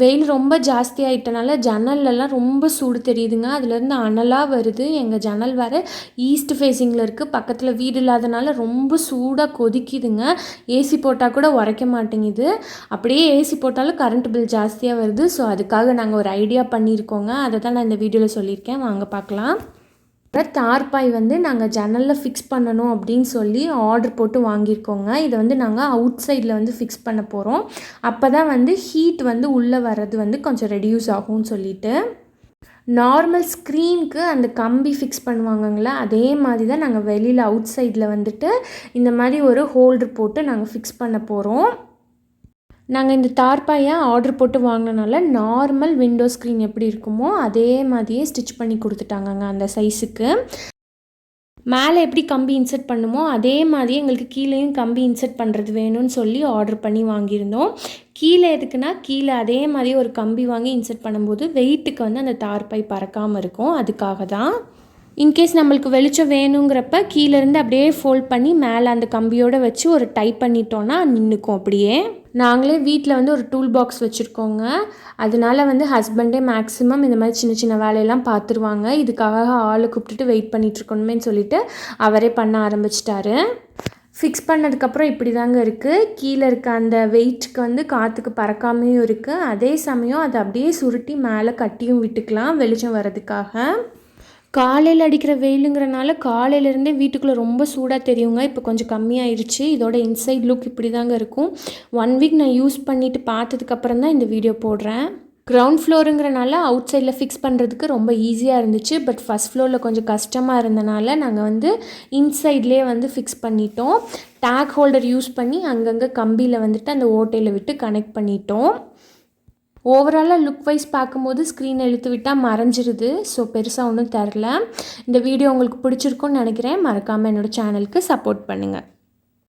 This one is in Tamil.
வெயில் ரொம்ப ஜாஸ்தி ஆகிட்டனால ஜன்னல்லலாம் ரொம்ப சூடு தெரியுதுங்க. அதுலேருந்து அனலாக வருது. எங்கள் ஜன்னல் வேறு ஈஸ்ட் ஃபேஸிங்கில் இருக்குது பக்கத்தில் வீடு இல்லாதனால ரொம்ப சூடாக கொதிக்குதுங்க. ஏசி போட்டால் கூட உரைக்க மாட்டேங்குது. அப்படியே ஏசி போட்டாலும் கரண்ட் பில் ஜாஸ்தியாக வருது. ஸோ அதுக்காக நாங்கள் ஒரு ஐடியா பண்ணியிருக்கோங்க. அதை தான் நான் இந்த வீடியோவில் சொல்லியிருக்கேன். வாங்க பார்க்கலாம். தார்பாய் வந்து நாங்கள் ஜன்னலில் ஃபிக்ஸ் பண்ணணும் அப்படின்னு சொல்லி ஆர்டர் போட்டு வாங்கியிருக்கோங்க. இதை வந்து நாங்கள் அவுட் சைடில் வந்து ஃபிக்ஸ் பண்ண போகிறோம் அப்போ தான் வந்து ஹீட் வந்து உள்ளே வர்றது வந்து கொஞ்சம் ரெடியூஸ் ஆகும்னு சொல்லிட்டு. நார்மல் ஸ்க்ரீனுக்கு அந்த கம்பி ஃபிக்ஸ் பண்ணுவாங்கங்களா அதே மாதிரி தான் நாங்கள் வெளியில் அவுட் சைடில் வந்துட்டு இந்த மாதிரி ஒரு ஹோல்டர் போட்டு நாங்கள் ஃபிக்ஸ் பண்ண போகிறோம் நாங்கள் இந்த தார்பாயை ஆர்டர் போட்டு வாங்கினனால நார்மல் விண்டோ ஸ்க்ரீன் எப்படி இருக்குமோ அதே மாதிரியே ஸ்டிச் பண்ணி கொடுத்துட்டாங்கங்க அந்த சைஸுக்கு மேலே எப்படி கம்பி இன்சர்ட் பண்ணுமோ அதே மாதிரியே எங்களுக்கு கீழேயும் கம்பி இன்சர்ட் பண்ணுறது வேணும்னு சொல்லி ஆர்டர் பண்ணி வாங்கியிருந்தோம். கீழே எதுக்குன்னா கீழே அதே மாதிரி ஒரு கம்பி வாங்கி இன்சர்ட் பண்ணும்போது வெயிட்டுக்கு வந்து அந்த தார்பாய் பறக்காமல் இருக்கும். அதுக்காக தான். இன்கேஸ் நம்மளுக்கு வெளிச்சம் வேணுங்கிறப்ப கீழேருந்து அப்படியே ஃபோல்ட் பண்ணி மேலே அந்த கம்பியோடு வச்சு ஒரு டைப் பண்ணிட்டோன்னா நின்றுக்கும் அப்படியே. நாங்களே வீட்டில் வந்து ஒரு டூல் பாக்ஸ் வச்சுருக்கோங்க. அதனால வந்து ஹஸ்பண்டே மேக்ஸிமம் இந்த மாதிரி சின்ன சின்ன வேலையெல்லாம் பார்த்துருவாங்க. இதுக்காக ஆளை கூப்பிட்டுட்டு வெயிட் பண்ணிகிட்ருக்கணுமே சொல்லிட்டு அவரே பண்ண ஆரம்பிச்சிட்டாரு. ஃபிக்ஸ் பண்ணதுக்கப்புறம் இப்படி தாங்க இருக்குது கீழே இருக்க அந்த வெயிட்டுக்கு வந்து காற்றுக்கு பறக்காமையும் இருக்குது அதே சமயம் அதை அப்படியே சுருட்டி மேலே கட்டியும் விட்டுக்கலாம் வெளிச்சம் வர்றதுக்காக. காலையில் அடிக்கிற வெயிலுங்கிறனால காலையிலேருந்தே வீட்டுக்குள்ளே ரொம்ப சூடாக தெரியுங்க. இப்போ கொஞ்சம் கம்மியாயிருச்சு. இதோட இன்சைட் லுக் இப்படி தாங்க இருக்கும். ஒன் வீக் நான் யூஸ் பண்ணிவிட்டு பார்த்ததுக்கப்புறம் தான் இந்த வீடியோ போடுறேன். கிரவுண்ட் ஃப்ளோருங்கிறனால அவுட் சைடில் ஃபிக்ஸ் பண்ணுறதுக்கு ரொம்ப ஈஸியாக இருந்துச்சு. பட் ஃபஸ்ட் ஃப்ளோரில் கொஞ்சம் கஷ்டமாக இருந்தனால நாங்கள் வந்து இன்சைட்லேயே வந்து ஃபிக்ஸ் பண்ணிட்டோம். டேக் ஹோல்டர் யூஸ் பண்ணி அங்கங்கே கம்பியில் வந்துட்டு அந்த ஓட்டையில் விட்டு கனெக்ட் பண்ணிட்டோம். ஓவராலாக லுக் வைஸ் பார்க்கும்போது ஸ்க்ரீன் இழுத்து விட்டால் மறைஞ்சிருது. ஸோ பெருசாக ஒன்றும் தரல இந்த வீடியோ உங்களுக்கு பிடிச்சிருக்குன்னு நினைக்கிறேன். மறக்காமல் என்னோடய சேனலுக்கு சப்போர்ட் பண்ணுங்கள்